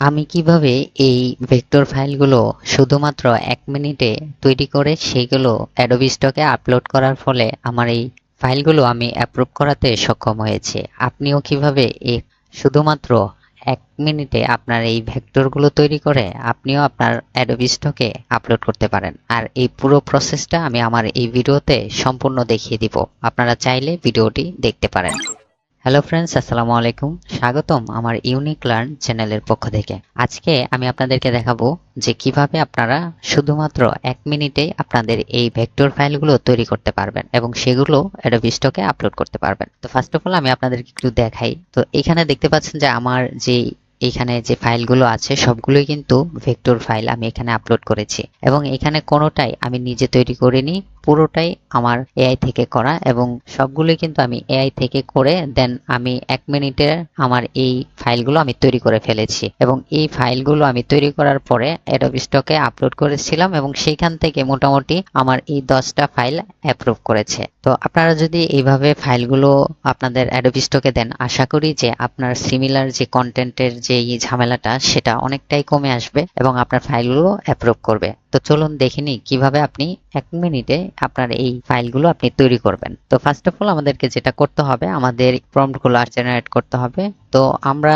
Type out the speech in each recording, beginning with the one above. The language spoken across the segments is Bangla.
আমি কীভাবে এই ভেক্টর ফাইলগুলো শুধুমাত্র এক মিনিটে তৈরি করে সেইগুলো অ্যাডোবি স্টকে আপলোড করার ফলে আমার এই ফাইলগুলো আমি অ্যাপ্রুভ করাতে সক্ষম হয়েছে? আপনিও কীভাবে এই শুধুমাত্র এক মিনিটে আপনার এই ভেক্টরগুলো তৈরি করে আপনিও আপনার অ্যাডোবি স্টকে আপলোড করতে পারেন? আর এই পুরো প্রসেসটা আমি আমার এই ভিডিওতে সম্পূর্ণ দেখিয়ে দিব। আপনারা চাইলে ভিডিওটি দেখতে পারেন। হ্যালো ফ্রেন্ডস আসসালামু আলাইকুম। স্বাগতম আমার ইউনিক লার্ন চ্যানেলের পক্ষ থেকে। আজকে আমি আপনাদেরকে দেখাবো যে কীভাবে আপনারা শুধুমাত্র এক মিনিটেই আপনাদের এই ভেক্টর ফাইলগুলো তৈরি করতে পারবেন এবং সেগুলো অ্যাডোবি স্টকে আপলোড করতে পারবেন। তো ফার্স্ট অফ অল আমি আপনাদেরকে একটু দেখাই। তো এখানে দেখতে পাচ্ছেন যে আমার যে এইখানে যে ফাইলগুলো আছে, সবগুলোই কিন্তু ভেক্টর ফাইল আমি এখানে আপলোড করেছি। এবং এখানে কোনোটাই আমি নিজে তৈরি করিনি। পুরোটাই আমার এআই থেকে করা এবং সবগুলোই কিন্তু আমি এআই থেকে করে দেন আমি এক মিনিটে আমার এই ফাইলগুলো আমি তৈরি করে ফেলেছি এবং এই ফাইলগুলো আমি তৈরি করার পরে অ্যাডোবি স্টকে আপলোড করেছিলাম এবং সেইখান থেকে মোটামুটি আমার এই দশটা ফাইল অ্যাপ্রুভ করেছে। তো আপনারা যদি এইভাবে ফাইলগুলো আপনাদের অ্যাডোবি স্টকে দেন, আশা করি যে আপনার সিমিলার যে কন্টেন্টের যে ঝামেলাটা, সেটা অনেকটাই কমে আসবে এবং আপনার ফাইলগুলো অ্যাপ্রুভ করবে। তো চলুন দেখে কীভাবে আপনি এক মিনিটে আপনার এই ফাইলগুলো আপনি তৈরি করবেন। তো ফার্স্ট অফ অল আমাদেরকে যেটা করতে হবে, আমাদের প্রম্পটগুলো জেনারেট করতে হবে। তো আমরা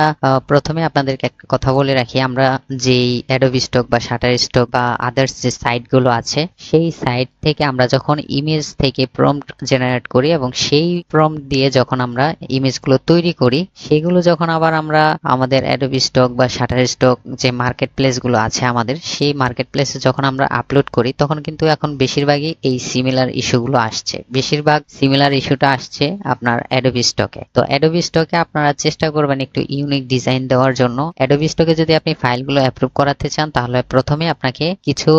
প্রথমে আপনাদেরকে একটা কথা বলে রাখি। আমরা যেই অ্যাডোবি স্টক বা শাটার স্টক বা আদার্স যে সাইটগুলো আছে, সেই সাইট থেকে আমরা যখন ইমেজ থেকে প্রম্পট জেনারেট করি এবং সেই প্রম্পট দিয়ে যখন আমরা ইমেজগুলো তৈরি করি, সেগুলো যখন আবার আমরা আমাদের অ্যাডোবি স্টক বা শাটার স্টক যে মার্কেট প্লেসগুলো আছে আমাদের, সেই মার্কেট প্লেসে যখন আমরা আপলোড করি, তখন কিন্তু এখন বেশিরভাগই এই সিমিলার ইস্যুগুলো আসছে। বেশিরভাগ সিমিলার ইস্যুটা আসছে আপনার অ্যাডোবি স্টকে তো অ্যাডোবি স্টকে আপনারা চেষ্টা করবেন একটু ইউনিক ডিজাইন দেওয়ার জন্য। অ্যাডোবি স্টকে যদি আপনি ফাইলগুলো অ্যাপ্রুভ করাতে চান, তাহলে প্রথমে আপনাকে কিছু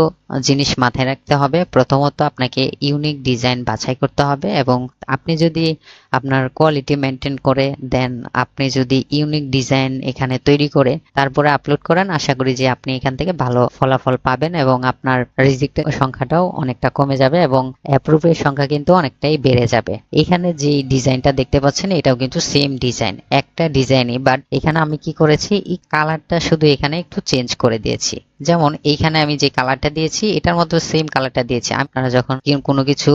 জিনিস মাথায় রাখতে হবে। প্রথমত আপনাকে ইউনিক ডিজাইন বাছাই করতে হবে এবং আপনি যদি আপনার কোয়ালিটি মেনটেন করে দেন আপনি যদি ইউনিক ডিজাইন এখানে তৈরি করে, তারপরে আপলোড করেন, আশা করি যে আপনি এখান থেকে ভালো ফলাফল পাবেন এবং আপনার রিজেক্টের সংখ্যাটাও অনেকটা কমে যাবে এবং অ্যাপ্রুভের সংখ্যা কিন্তু অনেকটাই বেড়ে যাবে। এখানে যে ডিজাইনটা দেখতে পাচ্ছেন, এটাও কিন্তু সেম ডিজাইন একটা ডিজাইনই বাট এখানে আমি কি করেছি? এই কালারটা শুধু এখানে একটু চেঞ্জ করে দিয়েছি। যেমন এইখানে আমি যে কালারটা দিয়েছি, এটার মধ্যে সেম কালারটা দিয়েছি। আপনারা যখন কোনো কিছু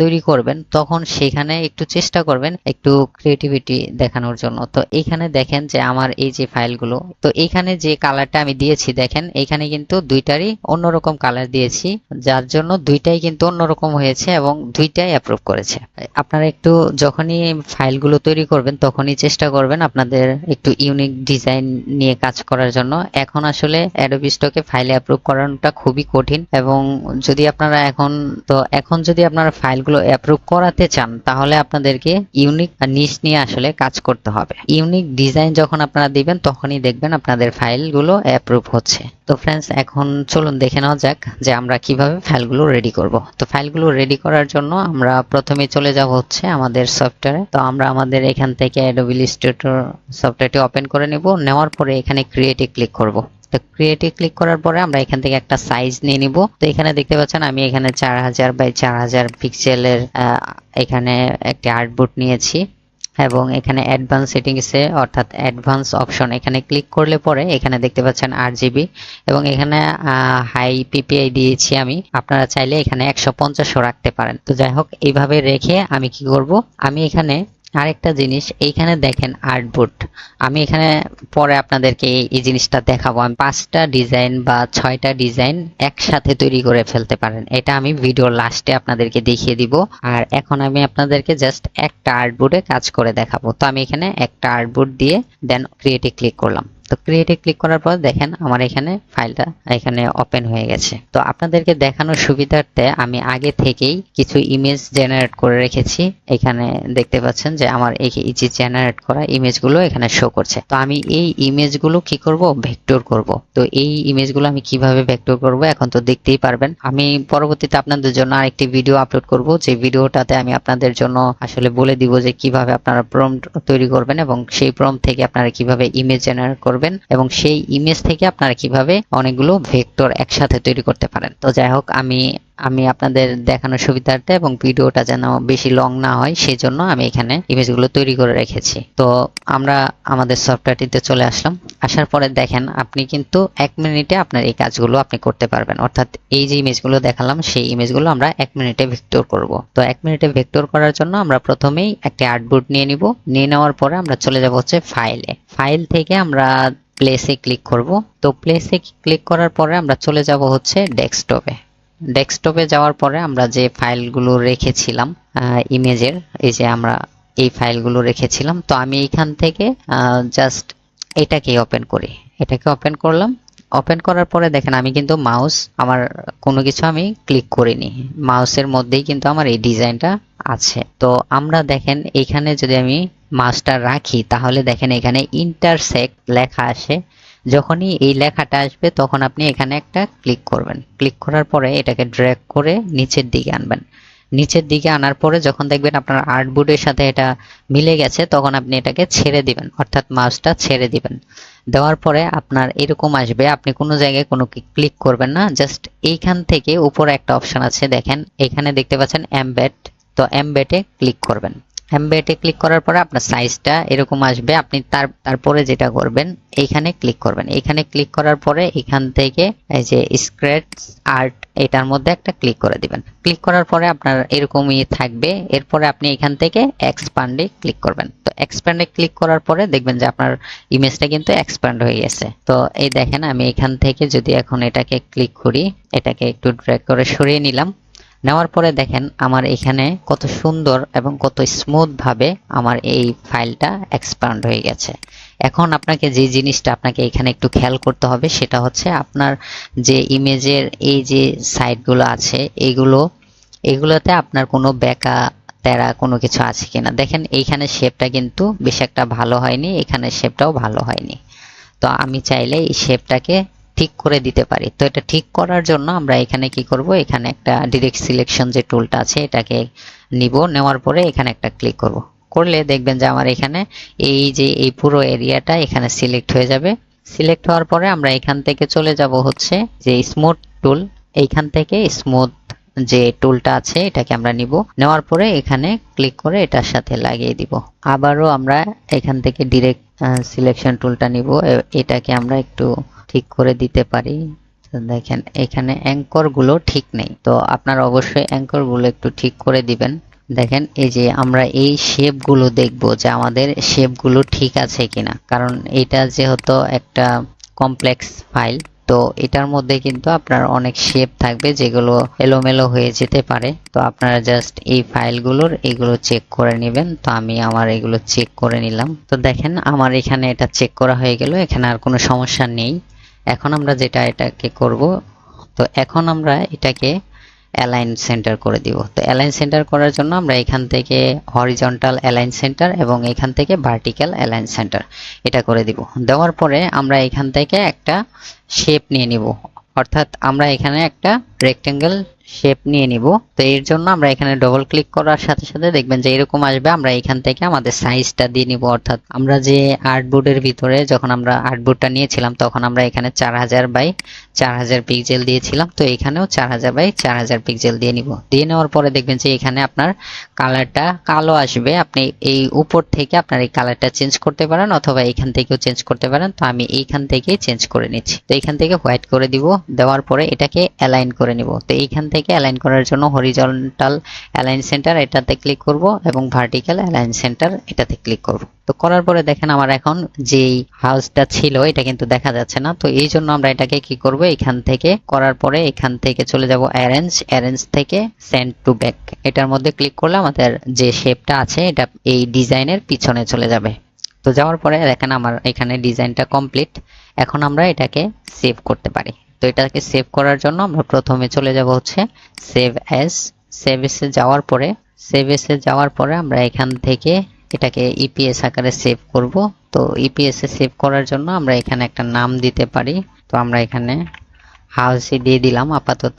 তৈরি করবেন, তখন সেখানে একটু চেষ্টা করবেন একটু ক্রিয়েটিভিটি দেখানোর জন্য। তো এইখানে দেখেন যে আমার এই যে ফাইলগুলো, তো এইখানে যে কালারটা আমি দিয়েছি, দেখেন, এইখানে কিন্তু দুইটারই অন্যরকম কালার দিয়েছি। যার জন্য দুইটাই কিন্তু অন্যরকম হয়েছে এবং দুইটাই অ্যাপ্রুভ করেছে। আপনারা একটু যখনই ফাইলগুলো তৈরি করবেন, তখনই চেষ্টা করবেন আপনাদের একটু ইউনিক ডিজাইন নিয়ে কাজ করার জন্য। এখন আসলে অ্যাডোবি স্টকে ফাইলে অ্যাপ্রুভ করানোটা খুবই কঠিন এবং যদি আপনারা এখন, তো এখন যদি আপনারা ফাইলগুলো অ্যাপ্রুভ করাতে চান, তাহলে আপনাদেরকে ইউনিক নিশ নিয়ে আসলে কাজ করতে হবে। ইউনিক ডিজাইন যখন আপনারা দিবেন, তখনই দেখবেন আপনাদের ফাইলগুলো অ্যাপ্রুভ হচ্ছে। তো ফ্রেন্ডস এখন চলুন দেখে নেওয়া যাক যে আমরা কীভাবে ফাইলগুলো রেডি করব। তো ফাইলগুলো রেডি করার জন্য আমরা প্রথমে চলে যাব হচ্ছে আমাদের সফটওয়্যারে তো আমরা আমাদের এখান থেকে অ্যাডোবি ইলাস্ট্রেটর সফটওয়্যারটি ওপেন করে নেব। নেওয়ার পরে এখানে ক্রিয়েটে ক্লিক করব। তো ক্রিয়েটে ক্লিক করার পরে আমরা এখান থেকে একটা সাইজ নিয়ে নিব। তো এখানে দেখতে পাচ্ছেন, আমি এখানে চার হাজার বাই চার হাজার পিক্সেলের এখানে একটি আর্টবোর্ড নিয়েছি এবং এখানে অ্যাডভান্স সেটিংসে অর্থাৎ অ্যাডভান্স অপশন এখানে ক্লিক করলে পরে এখানে দেখতে পাচ্ছেন আট জিবি এবং এখানে হাই পিপিআই দিয়েছি আমি। আপনারা চাইলে এখানে একশো পঞ্চাশও রাখতে পারেন। তো যাই হোক, এইভাবে রেখে আমি কি করব? আমি এখানে আরেকটা জিনিস, এইখানে দেখেন আর্টবোর্ড আমি এখানে পরে আপনাদেরকে এই- জিনিসটা দেখাবো। আমি পাঁচটা ডিজাইন বা ছয়টা ডিজাইন একসাথে তৈরি করে ফেলতে পারেন। এটা আমি ভিডিও লাস্টে আপনাদেরকে দেখিয়ে দিব। আর এখন আমি আপনাদেরকে জাস্ট একটা আর্টবোর্ডে কাজ করে দেখাবো। তো আমি এখানে একটা আর্টবোর্ড দিয়ে দেন ক্রিয়েটে ক্লিক করলাম। তো ক্রিয়েটে ক্লিক করার পর দেখেন আমার এখানে ফাইলটা এখানে ওপেন হয়ে গেছে। তো আপনাদেরকে দেখানোর সুবিধার্থে আমি আগে থেকেই কিছু ইমেজ জেনারেট করে রেখেছি। এখানে দেখতে পাচ্ছেন যে আমার এই যে জেনারেট করা ইমেজগুলো এখানে শো করছে। তো আমি এই ইমেজগুলো কি করব? ভেক্টর করব। তো এই ইমেজগুলো আমি কীভাবে ভেক্টর করব এখন তো দেখতেই পারবেন। আমি পরবর্তীতে আপনাদের জন্য আরেকটি ভিডিও আপলোড করব। যে ভিডিওটাতে আমি আপনাদের জন্য আসলে বলে দিব যে কীভাবে আপনারা প্রম্পট তৈরি করবেন এবং সেই প্রম্পট থেকে আপনারা কীভাবে ইমেজ জেনারেট করবেন। করবেন এবং সেই ইমেজ থেকে আপনারা কীভাবে অনেকগুলো ভেক্টর একসাথে তৈরি করতে পারেন। তো যাই হোক, আমি আমি আপনাদের দেখানোর সুবিধার্থে এবং ভিডিওটা যেন বেশি লং না হয় সেই জন্য আমি এখানে ইমেজগুলো তৈরি করে রেখেছি। তো আমরা আমাদের সফটওয়্যারটিতে চলে আসলাম। আসার পরে দেখেন, আপনি কিন্তু এক মিনিটে আপনার এই কাজগুলো আপনি করতে পারবেন। অর্থাৎ এই যে ইমেজগুলো দেখালাম, সেই ইমেজগুলো আমরা এক মিনিটে ভেক্টর করব। তো এক মিনিটে ভেক্টর করার জন্য আমরা প্রথমেই একটি আর্টবোর্ড নিয়ে নিব। নিয়ে নেওয়ার পরে আমরা চলে যাব হচ্ছে ফাইলে ফাইল থেকে আমরা প্লেসে ক্লিক করব। তো প্লেসে ক্লিক করার পরে আমরা চলে যাব হচ্ছে ডেস্কটপে ডেস্কটপে যাওয়ার পরে আমরা যে ফাইলগুলো রেখেছিলাম ইমেজের, এই যে আমরা এই ফাইলগুলো রেখেছিলাম, তো আমি এইখান থেকে জাস্ট এটাকে ওপেন করি। এটাকে ওপেন করলাম। ওপেন করার পরে দেখেন আমি কিন্তু মাউস আমার কোনো কিছু আমি ক্লিক করিনি। মাউসের মধ্যেই কিন্তু আমার এই ডিজাইনটা আছে। তো আমরা দেখেন এখানে যদি আমি মাউসটা রাখি, তাহলে দেখেন এখানে ইন্টারসেক্ট লেখা আসে। যখনই এই লেখাটা আসবে, তখন আপনি এখানে একটা ক্লিক করবেন। ক্লিক করার পরে এটাকে ড্র্যাগ করে নিচের দিকে আনবেন। নিচের দিকে আনার পরে যখন দেখবেন আপনার আর্টবোর্ডের সাথে এটা মিলে গেছে, তখন আপনি এটাকে ছেড়ে দিবেন, অর্থাৎ মাউসটা ছেড়ে দিবেন। দেওয়ার পরে আপনার এরকম আসবে, আপনি কোনো জায়গায় কোনো ক্লিক করবেন না জাস্ট এইখান থেকে উপরে একটা অপশন আছে, দেখেন, এখানে দেখতে পাচ্ছেন এমবেড তো এমবেডে ক্লিক করবেন। এমবেডে ক্লিক করার পরে আপনার সাইজটা এরকম আসবে। আপনি তার, তারপরে যেটা করবেন এইখানে ক্লিক করবেন। এখানে ক্লিক করার পরে এখান থেকে এই যে স্ক্র্যাচ আর্ট এটার মধ্যে একটা ক্লিক করে দিবেন। ক্লিক করার পরে আপনার এরকমই থাকবে। এরপরে আপনি এখান থেকে এক্সপান্ডে ক্লিক করবেন। তো এক্সপ্যান্ডে ক্লিক করার পরে দেখবেন যে আপনার ইমেজটা কিন্তু এক্সপ্যান্ড হয়ে গেছে। তো এই দেখেন, আমি এখান থেকে যদি এখন এটাকে ক্লিক করি, এটাকে একটু ড্র্যাগ করে সরিয়ে নিলাম। নেওয়ার পরে দেখেন আমার এখানে কত সুন্দর এবং কত স্মুথ ভাবে আমার এই ফাইলটা এক্সপ্যান্ড হয়ে গেছে। এখন আপনাকে যে জিনিসটা আপনাকে এখানে একটু খেয়াল করতে হবে সেটা হচ্ছে আপনার যে ইমেজের এই যে সাইটগুলো আছে, এগুলো, এগুলোতে আপনার কোনো বেকা তেরা কোনো কিছু আছে কিনা। দেখেন এইখানে শেপটা কিন্তু বেশ একটা ভালো হয়নি, এখানে শেপটাও ভালো হয়নি। তো আমি চাইলে এই শেপটাকে ঠিক করে দিতে পারি। তো এটা ঠিক করার জন্য আমরা এখানে কি করব? এখানে একটা ডিরেক্ট সিলেকশন যে টুলটা আছে, এটাকে নিব। নেওয়ার পরে এখানে একটা ক্লিক করব। করলে দেখবেন যে আমার এখানে এই যে এই পুরো এরিয়াটা এখানে সিলেক্ট হয়ে যাবে। সিলেক্ট হওয়ার পরে আমরা এখান থেকে চলে যাব হচ্ছে যে স্মুথ টুল এইখান থেকে স্মুথ যে টুলটা আছে, এটাকে আমরা নিব। নেওয়ার পরে এখানে ক্লিক করে এটার সাথে লাগিয়ে দিব। আবারও আমরা এখান থেকে ডিরেক্ট সিলেকশন টুলটা নিব। এটাকে আমরা একটু ঠিক করে দিতে পারি। দেখেন, এখানে অ্যাঙ্করগুলো ঠিক নেই। তো আপনারা অবশ্যই অ্যাঙ্করগুলো একটু ঠিক করে দিবেন। দেখেন, এই যে আমরা এই শেপগুলো দেখব যে আমাদের শেপগুলো ঠিক আছে কিনা। কারণ এটা যেহেতু একটা কমপ্লেক্স ফাইল তো এটার মধ্যে কিন্তু আপনার অনেক শেপ থাকবে যেগুলো এলোমেলো হয়ে যেতে পারে। তো আপনারা জাস্ট এই ফাইলগুলোর এগুলো চেক করে নেবেন। তো আমি আমার এগুলো চেক করে নিলাম। তো দেখেন, আমার এখানে এটা চেক করা হয়ে গেল। এখানে আর কোনো সমস্যা নেই। এখন আমরা যেটা এটাকে করব, তো এখন আমরা এটাকে অ্যালাইন সেন্টার করে দিব। তো অ্যালাইন সেন্টার করার জন্য আমরা এখান থেকে হরিজন্টাল অ্যালাইন সেন্টার এবং এখান থেকে ভার্টিক্যাল অ্যালাইন সেন্টার এটা করে দিব। দেওয়ার পরে আমরা এখান থেকে একটা শেপ নিয়ে নিব। অর্থাৎ আমরা এখানে একটা রেক্টেঙ্গেল শেপ নিয়ে নিব। তো এর জন্য আমরা এখানে ডবল ক্লিক করার সাথে সাথে দেখবেন যে এরকম আসবে, আমরা এখান থেকে আমাদের সাইজটা দিয়ে নিব। অর্থাৎ আমরা যে আর্টবোর্ডের ভিতরে যখন আমরা আর্টবোর্ডটা নিয়েছিলাম, তখন আমরা এখানে চার হাজার বাই চার হাজার পিক্সেল দিয়েছিলাম। তো এখানেও চার হাজার বাই চার হাজার পিক্সেল দিয়ে নিব। দিয়ে নেওয়ার পরে দেখবেন যে এখানে আপনার কালারটা কালো আসবে। আপনি এই উপর থেকে আপনার এই কালারটা চেঞ্জ করতে পারেন অথবা এখান থেকেও চেঞ্জ করতে পারেন। তো আমি এইখান থেকেই চেঞ্জ করে নিচ্ছি। তো এখান থেকে হোয়াইট করে দিব। দেওয়ার পরে এটাকে অ্যালাইন করে নিব। তো এইখান থেকে অ্যালাইন করার জন্য হরিজন্টাল অ্যালাইন সেন্টার এটাতে ক্লিক করব এবং ভার্টিক্যাল অ্যালাইন সেন্টার এটাতে ক্লিক করব। তো করার পরে দেখেন আমার এখন যেই হাউসটা ছিল, এটা কিন্তু দেখা যাচ্ছে না। তো এই জন্য আমরা এটাকে কি করব? এখান থেকে করার পরে এখান থেকে চলে যাব অ্যারেঞ্জ অ্যারেঞ্জ থেকে সেন্ড টু ব্যাক এটার মধ্যে ক্লিক করলে আমাদের যে শেপটা আছে, এটা এই ডিজাইনের পিছনে চলে যাবে। তো যাওয়ার পরে দেখেন আমার এখানে ডিজাইনটা কমপ্লিট এখন আমরা এটাকে সেভ করতে পারি। তো এটাকে সেভ করার জন্য আমরা প্রথমে চলে যাব হচ্ছে সেভ অ্যাজ সেভ এসে যাওয়ার পরে সেভ এসে যাওয়ার পরে আমরা এখান থেকে এটাকে ইপিএস আকারে সেভ করব। তো ইপিএস এ সেভ করার জন্য আমরা এখানে একটা নাম দিতে পারি। তো আমরা এখানে হাউসে দিয়ে দিলাম আপাতত।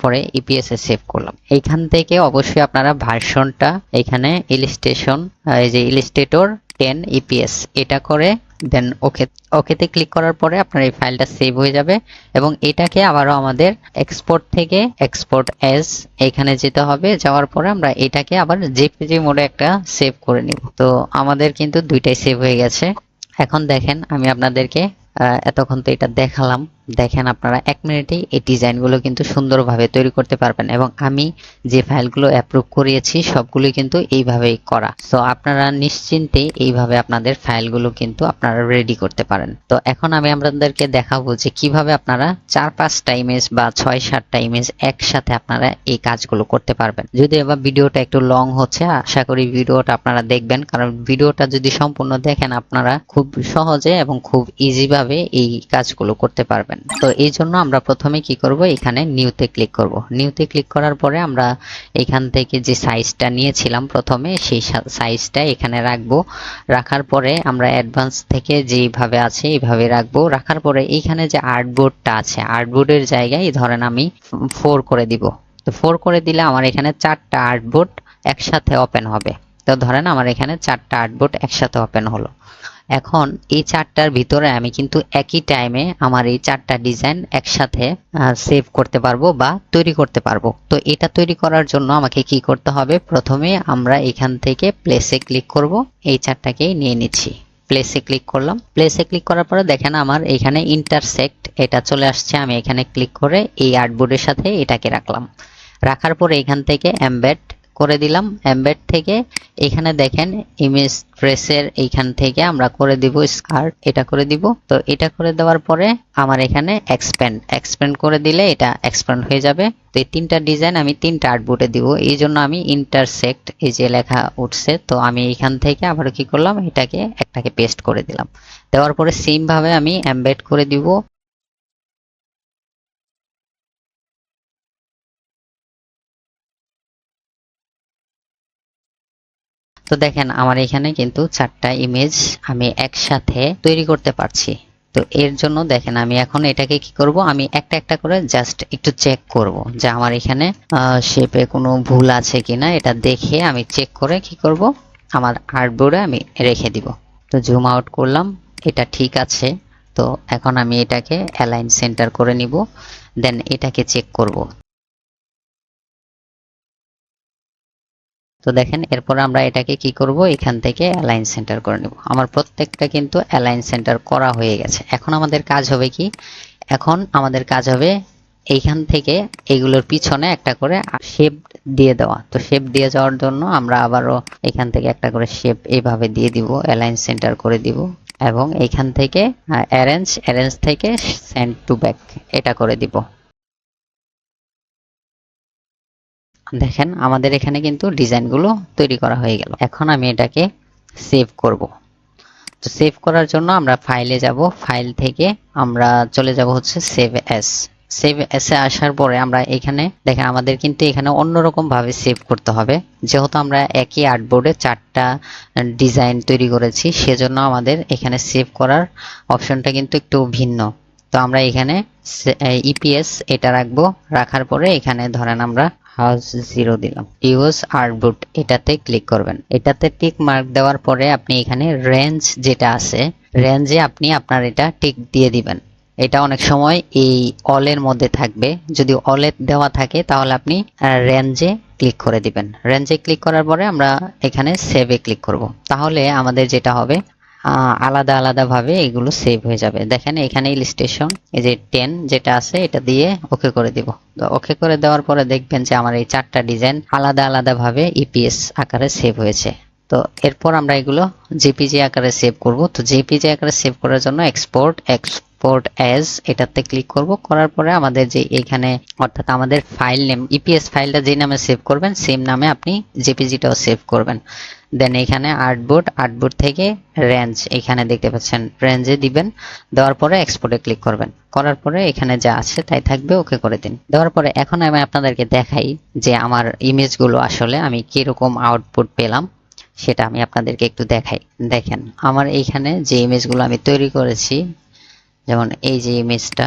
পরে ইপিএস এ সেভ করলাম। এইখান থেকে অবশ্যই আপনারা ভার্সনটা এখানে ইলিস্ট্রেশন এই যে ইলিস্ট্রেটর টেন ইপিএস এটা করে দেন ওকে ওকেতে ক্লিক করার পরে আপনার এই ফাইলটা সেভ হয়ে যাবে এবং এটাকে আবারও আমাদের এক্সপোর্ট থেকে এক্সপোর্ট এস এখানে যেতে হবে। যাওয়ার পরে আমরা এটাকে আবার জেপিজি মোডে একটা সেভ করে নিব। তো আমাদের কিন্তু দুইটাই সেভ হয়ে গেছে। এখন দেখেন আমি আপনাদেরকে এতক্ষণ তো এটা দেখালাম। দেখেন আপনারা, এক মিনিটেই এই ডিজাইনগুলো কিন্তু সুন্দরভাবে তৈরি করতে পারবেন এবং আমি যে ফাইলগুলো অ্যাপ্রুভ করিয়েছি সবগুলো কিন্তু এইভাবেই করা। তো আপনারা নিশ্চিন্তে এইভাবে আপনাদের ফাইলগুলো কিন্তু আপনারা রেডি করতে পারেন। তো, এখন আমি আপনাদেরকে দেখাবো যে কীভাবে আপনারা চার পাঁচটা ইমেজ বা ছয় সাতটা ইমেজ একসাথে আপনারা এই কাজগুলো করতে পারবেন। যদি এবার ভিডিওটা একটু লং হচ্ছে, আশা করি ভিডিওটা আপনারা দেখবেন, কারণ ভিডিওটা যদি সম্পূর্ণ দেখেন আপনারা খুব সহজে এবং খুব ইজি ভাবে এই কাজগুলো করতে পারবেন। তো এই জন্য আমরা প্রথমে কি করব? এখানে নিউতে ক্লিক করব। নিউতে ক্লিক করার পরে আমরা এখান থেকে যে সাইজটা নিয়েছিলাম প্রথমে, সেই সাইজটা এখানে রাখব। রাখার পরে আমরা অ্যাডভান্স থেকে যেইভাবে আছে এইভাবে রাখব। রাখার পরে এইখানে যে আর্টবোর্ডটা আছে আর্টবোর্ডের জায়গায় ধরেন আমি ফোর করে দিব। তো ফোর করে দিলে আমার এখানে চারটা আর্টবোর্ড একসাথে ওপেন হবে। তো ধরেন আমার এখানে চারটা আর্টবোর্ড একসাথে ওপেন হলো। এখন এই চারটার ভিতরে আমি কিন্তু একই টাইমে আমার এই চারটা ডিজাইন একসাথে সেভ করতে পারব বা তৈরি করতে পারব। তো এটা তৈরি করার জন্য আমাকে কি করতে হবে? প্রথমে আমরা এখান থেকে প্লেসে ক্লিক করব। এই চারটাকেই নিয়ে নিচ্ছি। প্লেসে ক্লিক করলাম। প্লেসে ক্লিক করার পরে দেখেন আমার এখানে ইন্টারসেক্ট এটা চলে আসছে। আমি এখানে ক্লিক করে এই আর্টবোর্ডের সাথে এটাকে রাখলাম। রাখার পরে এখান থেকে এমবেড করে দিলাম এমবেড থেকে। এখানে দেখেন ইমেজ ট্রেসের এইখান থেকে আমরা করে দিব স্কার্ট এটা করে দিব। তো এটা করে দেওয়ার পরে আমার এখানে এক্সপ্যান্ড এক্সপ্যান্ড করে দিলে এটা এক্সপ্যান্ড হয়ে যাবে। তো এই তিনটা ডিজাইন আমি তিনটা আর্টবোর্ডে দিব। এই জন্য আমি ইন্টারসেক্ট এই যে লেখা উঠছে, তো আমি এখান থেকে আবার কি করলাম? এটাকে, একটাকে পেস্ট করে দিলাম। দেওয়ার পরে সেম ভাবে আমি এমবেড করে দিব। তো দেখেন, আমার এখানে কিন্তু চারটা ইমেজ আমি একসাথে তৈরি করতে পারছি। তো এর জন্য দেখেন, আমি এখন এটাকে কি করব? আমি একটা একটা করে জাস্ট একটু চেক করব যে আমার এখানে শেপে কোনো ভুল আছে কিনা। এটা দেখে আমি চেক করে কি করব? আমার আর্টবোর্ডে আমি রেখে দিব। তো জুম আউট করলাম, এটা ঠিক আছে। তো এখন আমি এটাকে অ্যালাইন সেন্টার করে নিব। দেন এটাকে চেক করব। তো দেখেন, এরপর আমরা এটাকে কি করব? এখান থেকে অ্যালাইন সেন্টার করে নেব। আমার প্রত্যেকটা কিন্তু অ্যালাইন সেন্টার করা হয়ে গেছে। এখন আমাদের কাজ হবে কি? এখন আমাদের কাজ হবে এইখান থেকে এগুলোর পিছনে একটা করে শেপ দিয়ে দেওয়া। তো শেপ দিয়ে যাওয়ার জন্য আমরা আবারও এখান থেকে একটা করে শেপ এইভাবে দিয়ে দিব অ্যালাইন সেন্টার করে দিব এবং এইখান থেকে অ্যারেঞ্জ অ্যারেঞ্জ থেকে সেন্ড টু ব্যাক এটা করে দিব। দেখেন, আমাদের এখানে কিন্তু ডিজাইনগুলো তৈরি করা হয়ে গেল। এখন আমি এটাকে সেভ করব। তো সেভ করার জন্য আমরা ফাইলে যাব। ফাইল থেকে আমরা চলে যাব হচ্ছে সেভ এস সেভ এসে আসার পরে আমরা এখানে, দেখেন, আমাদের কিন্তু এখানে অন্যরকম ভাবে সেভ করতে হবে। যেহেতু আমরা একই আর্টবোর্ডে চারটা ডিজাইন তৈরি করেছি, সেজন্য আমাদের এখানে সেভ করার অপশনটা কিন্তু একটু ভিন্ন। তো আমরা এখানে ইপিএস এটা রাখব। রাখার পরে এখানে ধরেন আমরা হাউস জিরো দিলাম। ইউজ আর্টবুট এটাতে ক্লিক করবেন। এটাতে টিক মার্ক দেওয়ার পরে আপনি এখানে রেঞ্জ যেটা আছে রেঞ্জে আপনি আপনার এটা টিক দিয়ে দিবেন। এটা অনেক সময় এই অলের মধ্যে থাকবে। যদি অলে দেওয়া থাকে, তাহলে আপনি রেঞ্জে ক্লিক করে দিবেন। রেঞ্জে ক্লিক করার পরে আমরা এখানে সেভে ক্লিক করব। তাহলে আমাদের যেটা হবে আলাদা আলাদা ভাবে এগুলো সেভ হয়ে যাবে। দেখেন এখানে ইলিস্ট্রেশন এই যে টেন যেটা আছে, এটা দিয়ে ওকে করে দিব। ওকে করে দেওয়ার পরে দেখবেন যে আমার এই চারটা ডিজাইন আলাদা আলাদা ভাবে ইপিএস আকারে সেভ হয়েছে। তো এরপর আমরা এগুলো জেপিজি আকারে সেভ করব। তো জেপিজি আকারে সেভ করার জন্য এক্সপোর্ট এক্সপোর্ট অ্যাজ এটাতে ক্লিক করব। করার পরে আমাদের যে এখানে, অর্থাৎ আমাদের ফাইল নেম ইপিএস ফাইলটা যে নামে সেভ করবেন সেম নামে আপনি জেপিজিটাও সেভ করবেন। দেন এখানে আর্টবোর্ড আর্টবোর্ড থেকে রেঞ্জ এখানে দেখতে পাচ্ছেন। রেঞ্জে দিবেন, দেওয়ার পরে এক্সপোর্টে ক্লিক করবেন। করার পরে এখানে যা আছে তাই থাকবে, ওকে করে দিন। দেওয়ার পরে এখন আমি আপনাদেরকে দেখাই যে আমার ইমেজগুলো আসলে আমি কীরকম আউটপুট পেলাম, সেটা আমি আপনাদেরকে একটু দেখাই। দেখেন, আমার এইখানে যে ইমেজগুলো আমি তৈরি করেছি, যেমন এই যে ইমেজটা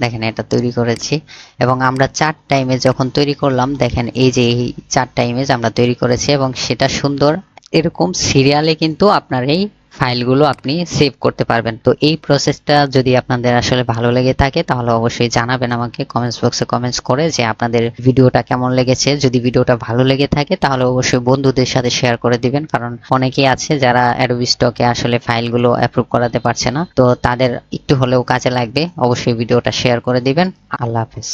দেখেন এটা তৈরি করেছি। এবং আমরা চার টাইমে যখন তৈরি করলাম, দেখেন এই যে এই চারটা ইমেজ আমরা তৈরি করেছি এবং সেটা সুন্দর। এরকম সিরিয়ালে কিন্তু আপনার এই ফাইলগুলো আপনি সেভ করতে পারবেন। তো এই প্রসেসটা যদি আপনাদের আসলে ভালো লেগে থাকে, তাহলে অবশ্যই জানাবেন আমাকে কমেন্টস বক্সে কমেন্টস করে যে আপনাদের ভিডিওটা কেমন লেগেছে। যদি ভিডিওটা ভালো লেগে থাকে, তাহলে অবশ্যই বন্ধুদের সাথে শেয়ার করে দিবেন। কারণ অনেকেই আছে যারা অ্যাডোবি স্টকে আসলে ফাইলগুলো অ্যাপ্রুভ করাতে পারছে না। তো তাদের একটু হলেও কাজে লাগবে। অবশ্যই ভিডিওটা শেয়ার করে দিবেন। আল্লাহ হাফেজ।